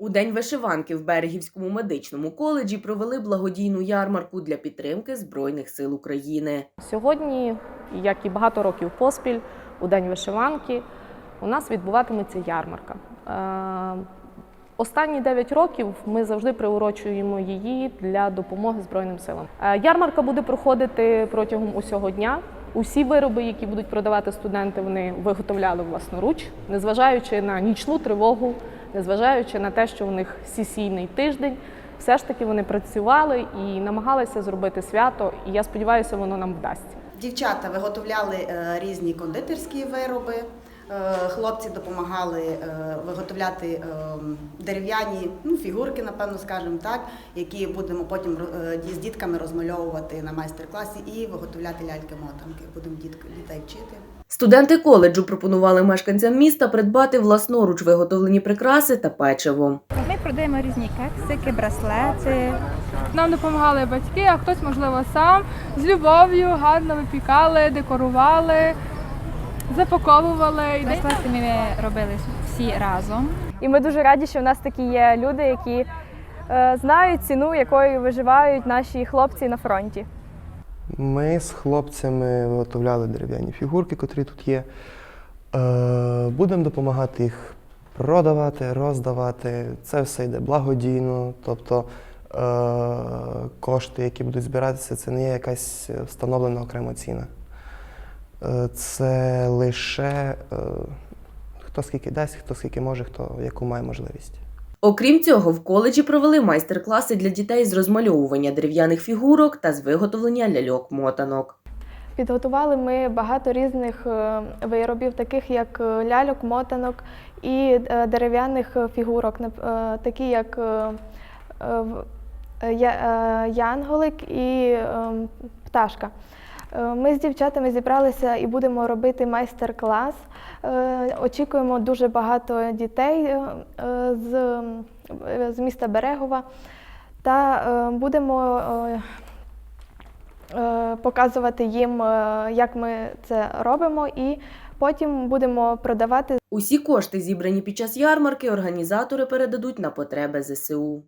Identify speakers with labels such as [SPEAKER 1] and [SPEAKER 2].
[SPEAKER 1] У день вишиванки в Берегівському медичному коледжі провели благодійну ярмарку для підтримки Збройних сил України.
[SPEAKER 2] Сьогодні, як і багато років поспіль, у День вишиванки, у нас відбуватиметься ярмарка. Е, Останні 9 років ми завжди приурочуємо її для допомоги Збройним силам. Е, Ярмарка буде проходити протягом усього дня. Усі вироби, які будуть продавати студенти, вони виготовляли власноруч, незважаючи на нічну тривогу, незважаючи на те, що у них сесійний тиждень, все ж таки вони працювали і намагалися зробити свято. І я сподіваюся, воно нам вдасться.
[SPEAKER 3] Дівчата виготовляли е, різні кондитерські вироби. е, Хлопці допомагали е, виготовляти дерев'яні ну, фігурки, напевно, скажімо так, які будемо потім з дітками розмальовувати на майстер-класі і виготовляти ляльки-мотанки. Будемо дітей вчити.
[SPEAKER 1] Студенти коледжу пропонували мешканцям міста придбати власноруч виготовлені прикраси та печиво.
[SPEAKER 4] Ми продаємо різні кексики, браслети.
[SPEAKER 5] Нам допомагали батьки, а хтось, можливо, сам з любов'ю гарно випікали, декорували, запаковували.
[SPEAKER 4] Браслети ми робили всі разом.
[SPEAKER 6] І ми дуже раді, що в нас такі є люди, які е, знають ціну, якою виживають наші хлопці на фронті.
[SPEAKER 7] Ми з хлопцями виготовляли дерев'яні фігурки, котрі тут є. Е, будемо допомагати їх продавати, роздавати. Це все йде благодійно. Тобто е, кошти, які будуть збиратися, це не є якась встановлена окрема ціна. Е, це лише хто скільки дасть, хто скільки може, хто яку має можливість.
[SPEAKER 1] Окрім цього, в коледжі провели майстер-класи для дітей з розмальовування дерев'яних фігурок та з виготовлення ляльок-мотанок.
[SPEAKER 6] Підготували ми багато різних е, виробів, таких як е, ляльок, мотанок і е, дерев'яних фігурок, такі як янголик і е, пташка. Е, Ми з дівчатами зібралися і будемо робити майстер-клас. Е, Очікуємо дуже багато дітей е, з, з міста Берегова та будемо показувати їм, як ми це робимо, і потім будемо продавати
[SPEAKER 1] Усі кошти, зібрані під час ярмарки, організатори передадуть на потреби ЗСУ.